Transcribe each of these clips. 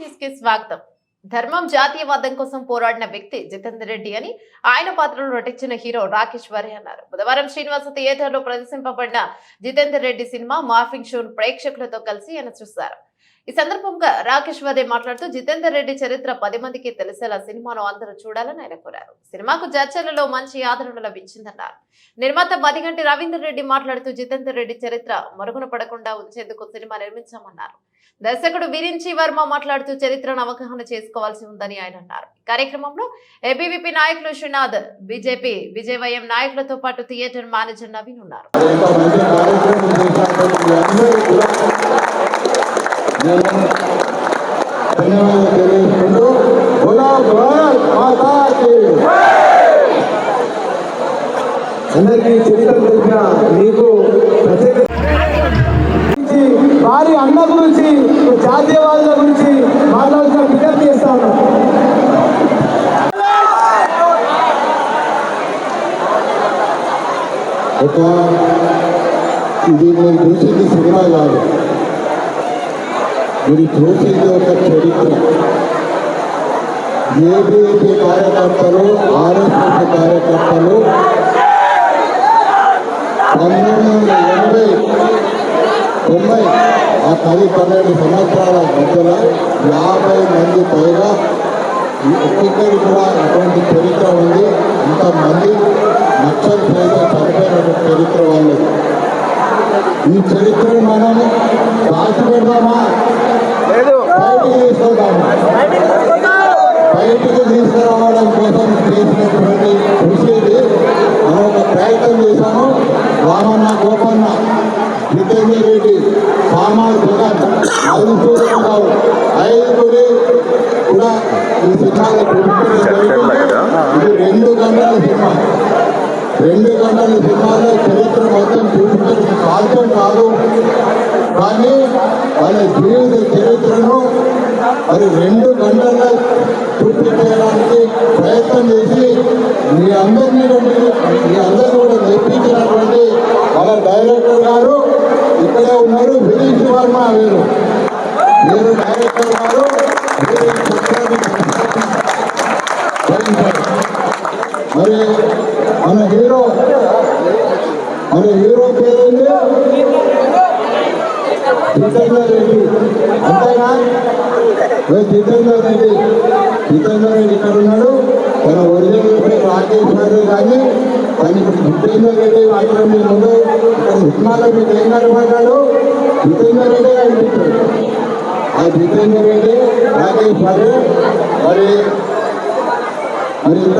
న్యూస్కి స్వాగతం. ధర్మం జాతీయవాదం కోసం పోరాడిన వ్యక్తి జితేందర్ రెడ్డి అని ఆయన పాత్రలో నటించిన హీరో రాకేష్ వరే అన్నారు. బుధవారం శ్రీనివాస థియేటర్లో ప్రదర్శింపబడిన జితేందర్ రెడ్డి సినిమా మార్ఫింగ్ షోను ప్రేక్షకులతో కలిసి ఆయన చూశారు. ఈ సందర్భంగా రాకేష్ వదే మాట్లాడుతూ జితేందర్ రెడ్డి చరిత్ర పది మందికి తెలిసేలా సినిమాను అందరూ చూడాలని ఆయన కోరారు. సినిమాకు చర్చలలో మంచి ఆదరణ లభించిందన్నారు. నిర్మాత మదిగంటి రవీందర్ రెడ్డి మాట్లాడుతూ జితేందర్ రెడ్డి చరిత్ర మరుగున పడకుండా ఉంచేందుకు సినిమా నిర్మించామన్నారు. దర్శకుడు విరించి వర్మ మాట్లాడుతూ చరిత్రను అవగాహన చేసుకోవాల్సి ఉందని ఆయన అన్నారు. ఈ కార్యక్రమంలో ఏబీవీపీ నాయకులు శ్రీనాథ్ బీజేపీ విజయవయం నాయకులతో పాటు థియేటర్ మేనేజర్ నవీన్ ఉన్నారు. నేను ధన్యవాదాలు తెలియజేసుకుంటూ అందరికీ చరిత్ర తెలిసిన మీకు ప్రత్యేక వారి అన్న గురించి జాతీయవాదుల గురించి మాట్లాడుతున్న విజ్ఞప్తి చేస్తాను. ఒక ఇది మేము చూసింది సినిమా కాదు. ఇది చూసింది ఒక చరిత్ర. ఏబీపీ కార్యకర్తలు ఆర్ఎస్ఎస్ కార్యకర్తలు పంతొమ్మిది వందల ఎనభై తొంభై ఆ పది పన్నెండు సంవత్సరాల మధ్యలో యాభై మంది పైగా ఒక్కొక్కరి కూడా అటువంటి చరిత్ర ఉంది. అంతమంది నక్సల్ పైగా చనిపోయిన చరిత్ర వాళ్ళు. ఈ చరిత్రను మనం రాసి పెడదామా బయటికి తీసుకెళ్దామా బయటికి తీసుకురావడం కోసం చేసినటువంటి కృషి మనం ఒక ప్రయత్నం చేశాము రామన్న గోపన్న జితేందర్ రెడ్డి సామాన్ జగన్ మధుసూదన్ రావు ఐదుగురి కూడా ఈ సినిమాలో చూపించడం జరిగింది. ఇది రెండు గంటల సినిమా రెండు గంటల సినిమాలో చరిత్ర మొత్తం చూపించడం సాధ్యం కాదు. కానీ వాళ్ళ జీవిత చరిత్రను మరి రెండు గంటల్లో చూపించడానికి ప్రయత్నం చేసి మీ అందరినీ కూడా- మీ అందరినీ కూడా నేర్పించినటువంటి మన డైరెక్టర్ గారు ఇక్కడే ఉన్నారు. వినీష్ వర్మ వీరు. మీరు డైరెక్టర్ గారు మీరు ఈ చిత్రాన్ని భరించారు. మరి మన హీరో మన హీరో పేరేంటి జితేందర్ రెడ్డి అంతేనా? ఏ జితేందర్ రెడ్డి జితేందర్ రెడ్డి ఇక్కడ ఉన్నాడు. తన ఒరిజినల్ పేరు రాకేష్ గారు కానీ కానీ ఇప్పుడు జితేందర్ రెడ్డి మాత్రం మీ ముందు ఇక్కడ సినిమాలో మీకు ఏం కనపడ్డాడు జితేందర్ రెడ్డి కనిపించాడు ఆ జితేందర్ రెడ్డి రాకేష్ గారు మరి మరి ఇంత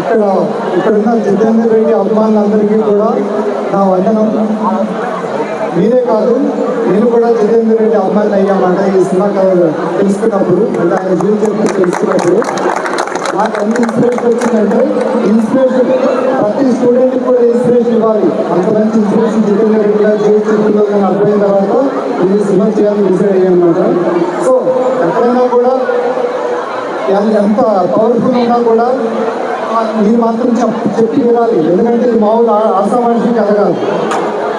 ఇక్కడ ఇక్కడ ఉన్న జితేందర్ రెడ్డి అభిమానులందరికీ కూడా నా వందనం. మీరే కాదు నేను కూడా జితేందర్ రెడ్డి అభిమానులు అయ్యామంట ఈ సినిమా కథ తెలుసుకున్నప్పుడు అంటే ఆయన జీవితం తెలుసుకున్నప్పుడు. నాకు ఎంత ఇన్స్పిరేషన్ వచ్చిందంటే ఇన్స్పిరేషన్ ప్రతి స్టూడెంట్కి కూడా ఇన్స్పిరేషన్ ఇవ్వాలి. అంత మంచి ఇన్స్పిరేషన్ జితేందర్ రెడ్డి గారు జీవితంలో నేను అర్థమైన తర్వాత నేను సినిమా చేయాలని డిసైడ్ అయ్యానమాట. సో ఎక్కడైనా కూడా అది ఎంత పవర్ఫుల్ ఉన్నా కూడా మీరు మాత్రం చెప్ చెప్పి వినాలి. ఎందుకంటే ఇది మామూలు ఆశా మనిషి కథ కాదు.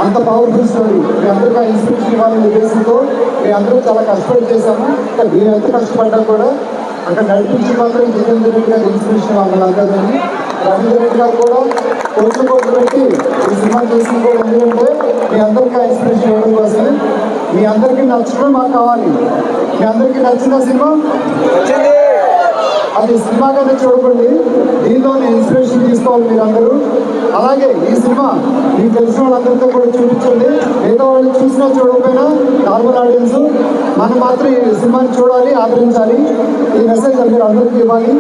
అంత పవర్ఫుల్ స్టోరీ మీ అందరికీ ఆ ఇన్స్పిరేషన్ ఇవ్వాలనే ఉద్దేశంతో మీ అందరూ చాలా కష్టపడి చేశాము. ఇంకా మీరు ఎంత కష్టపడ్డా కూడా అక్కడ నడిపించి మాత్రం జితేందర్ రెడ్డి గారు ఇన్స్పిరేషన్ వాళ్ళందరినీ రవీంద్ర రెడ్డి గారు కూడా కోట్లు కోట్లు పెట్టి ఈ సినిమా చేసింది కూడా ఎందుకంటే మీ అందరికీ ఆ ఇన్స్పిరేషన్ ఇవ్వడం కోసమే. మీ అందరికీ నచ్చడం మాకు కావాలి. మీ అందరికీ నచ్చిన సినిమా? అది సినిమా కన్నా చూడకండి. దీనిలోనే ఇన్స్పిరేషన్ తీసుకోవాలి మీరు అందరూ అలాగే ఈ సినిమా మీకు తెలిసిన వాళ్ళందరితో కూడా చూపించండి. మిగతా వాళ్ళు చూసినా చూడకపోయినా నార్మల్ ఆడియన్స్ మనం మాత్రం ఈ సినిమాని చూడాలి ఆదరించాలి. ఈ మెసేజ్ మీరు అందరికీ ఇవ్వాలి.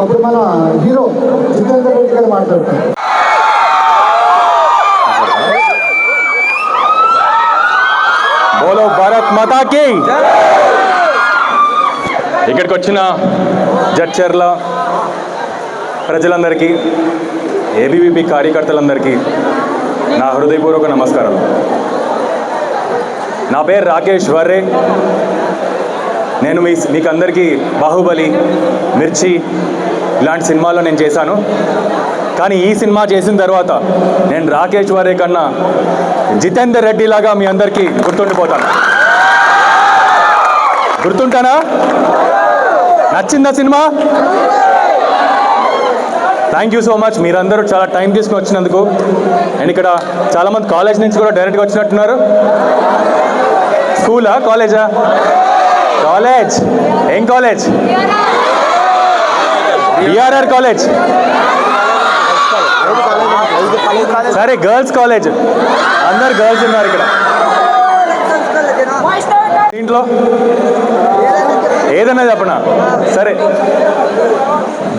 అప్పుడు మన హీరో జితేందర్ రెడ్డి గారు మాట్లాడతారు. బోలో భారత్ మాతాకి. ఇక్కడికి వచ్చిన జడ్చర్ల ప్రజలందరికీ ఏబీవీపీ కార్యకర్తలందరికీ నా హృదయపూర్వక నమస్కారాలు. నా పేరు రాకేష్ వర్రే. నేను మీ మీకు అందరికీ బాహుబలి మిర్చి ఇలాంటి సినిమాల్లో నేను చేశాను. కానీ ఈ సినిమా చేసిన తర్వాత నేను రాకేష్ వర్రే కన్నా జితేందర్ రెడ్డి లాగా మీ అందరికీ గుర్తుండిపోతాను. గుర్తుంటానా? నచ్చిందా cinema? Thank you so much మీరందరూ చాలా టైం తీసుకుని వచ్చినందుకు. నేను ఇక్కడ చాలామంది కాలేజ్ నుంచి కూడా డైరెక్ట్గా వచ్చినట్టున్నారు. స్కూలా కాలేజా కాలేజ్ ఏం కాలేజ్ బిఆర్ఆర్ కాలేజ్ సరే గర్ల్స్ కాలేజ్ అందరు గర్ల్స్ ఉన్నారు ఇక్కడ. దీంట్లో? ఏదన్నా చెప్పనా? సరే.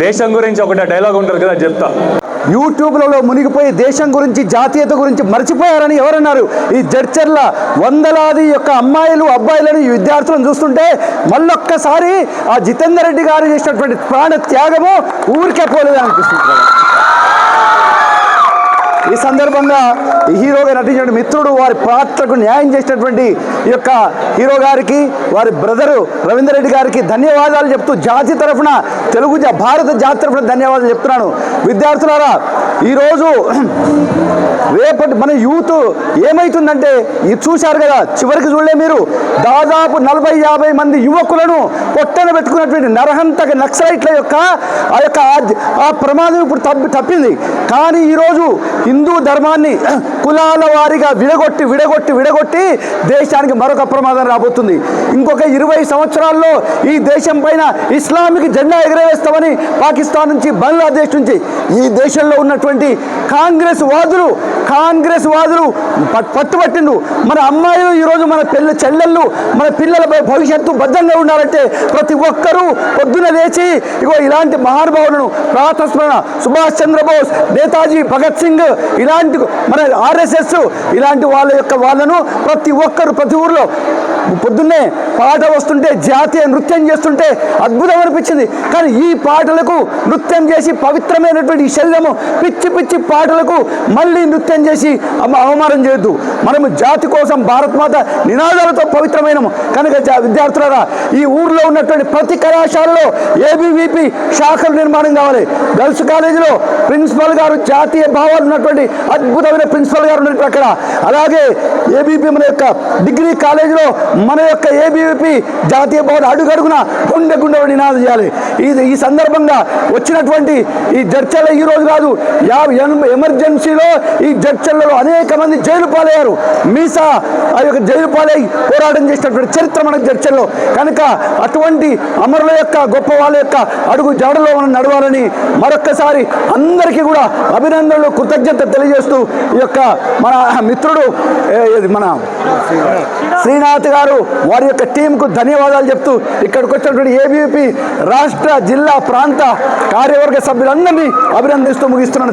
దేశం గురించి ఒకటి డైలాగ్ ఉంటారు కదా చెప్తా. యూట్యూబ్లలో మునిగిపోయి దేశం గురించి జాతీయత గురించి మర్చిపోయారని ఎవరన్నారు? ఈ జడ్చర్ల వందలాది యొక్క అమ్మాయిలు అబ్బాయిలను ఈ విద్యార్థులను చూస్తుంటే మళ్ళొక్కసారి ఆ జితేందర్ రెడ్డి గారు చేసినటువంటి ప్రాణ త్యాగము ఊరికే పోలేదు అనిపిస్తుంది ఈ సందర్భంగా ఈ హీరోగా నటించిన మిత్రుడు వారి పాత్రకు న్యాయం చేసినటువంటి ఈ యొక్క హీరో గారికి వారి బ్రదరు రవీందర్ రెడ్డి గారికి ధన్యవాదాలు చెప్తూ జాతి తరఫున తెలుగు జా- భారత జాతి తరఫున ధన్యవాదాలు చెప్తున్నాను. విద్యార్థులారా ఈరోజు రేపటి మన యూత్ ఏమైతుందంటే ఇది చూశారు కదా చివరికి చూడలే మీరు. దాదాపు నలభై యాభై మంది యువకులను పొట్టన పెట్టుకున్నటువంటి నరహంతక నక్సలైట్ల యొక్క ఆ యొక్క ఆ- ఆ ప్రమాదం ఇప్పుడు తప్పి తప్పింది. కానీ ఈరోజు హిందూ ధర్మాన్ని కులాల వారిగా విడగొట్టి విడగొట్టి విడగొట్టి దేశానికి మరొక ప్రమాదం రాబోతుంది. ఇంకొక ఇరవై సంవత్సరాల్లో ఈ దేశం పైన ఇస్లామిక్ జెండా ఎగరవేస్తామని పాకిస్తాన్ నుంచి బంగ్లాదేశ్ నుంచి ఈ దేశంలో ఉన్నటువంటి కాంగ్రెస్ వాదులు కాంగ్రెస్ వాదులు పట్టుబట్టిండు మన అమ్మాయిలు ఈరోజు మన పిల్ల చెల్లెళ్ళు మన పిల్లల భవిష్యత్తు భద్రంగా ఉండాలంటే ప్రతి ఒక్కరూ పొద్దున లేచి ఇగో ఇలాంటి మహానుభావులను ప్రాతస్మరణ సుభాష్ చంద్రబోస్ నేతాజీ భగత్ సింగ్ ఇలాంటి మన ఆర్ఎస్ఎస్ ఇలాంటి వాళ్ళ యొక్క వాళ్ళను ప్రతి ఒక్కరు ప్రతి ఊర్లో పొద్దున్నే పాట వస్తుంటే జాతీయ నృత్యం చేస్తుంటే అద్భుతం అనిపించింది. కానీ ఈ పాటలకు నృత్యం చేసి పవిత్రమైనటువంటి ఈ శరీరము పిచ్చి పిచ్చి పాటలకు మళ్ళీ నృత్యం చేసి అవమానం చేయొద్దు. మనము జాతి కోసం భారత్ మాత నినాదాలతో పవిత్రమైనము. కనుక జా- విద్యార్థులారా ఈ ఊర్లో ఉన్నటువంటి ప్రతి కళాశాలలో ఏబీవీపీ శాఖలు నిర్మాణం కావాలి. గర్ల్స్ కాలేజీలో ప్రిన్సిపల్ గారు జాతీయ భావాలు ఉన్నటువంటి అద్భుతమైన ప్రిన్సిపల్ గారు ఉన్నట్టు అక్కడ అలాగే ఏబీపీ మన యొక్క డిగ్రీ కాలేజీలో మన యొక్క ఏబీవీపీ జాతీయ భావాలు అడుగడుగున గుండె గుండె నినాదం చేయాలి. ఇది ఈ సందర్భంగా వచ్చినటువంటి ఈ చర్చలు ఈ రోజు కాదు. యాభై ఎమర్జెన్సీలో ఈ చర్చలలో అనేక మంది జైలు పాలయ్యారు. మీసా ఆ యొక్క జైలు పాలై పోరాటం చేసినటువంటి చరిత్ర మనకు చర్చల్లో కనుక అటువంటి అమరుల యొక్క గొప్ప వాళ్ళ యొక్క అడుగు జాడలో మనం నడవాలని మరొక్కసారి అందరికీ కూడా అభినందనలు కృతజ్ఞత తెలియజేస్తూ ఈ యొక్క మన మిత్రుడు మన శ్రీనాథ్ గారు వారి యొక్క టీంకు ధన్యవాదాలు చెప్తూ ఇక్కడికి వచ్చినటువంటి ఏబీపీ రాష్ట్ర జిల్లా ప్రాంత కార్యవర్గ సభ్యులందరినీ అభినందిస్తూ ముగిస్తున్నాను.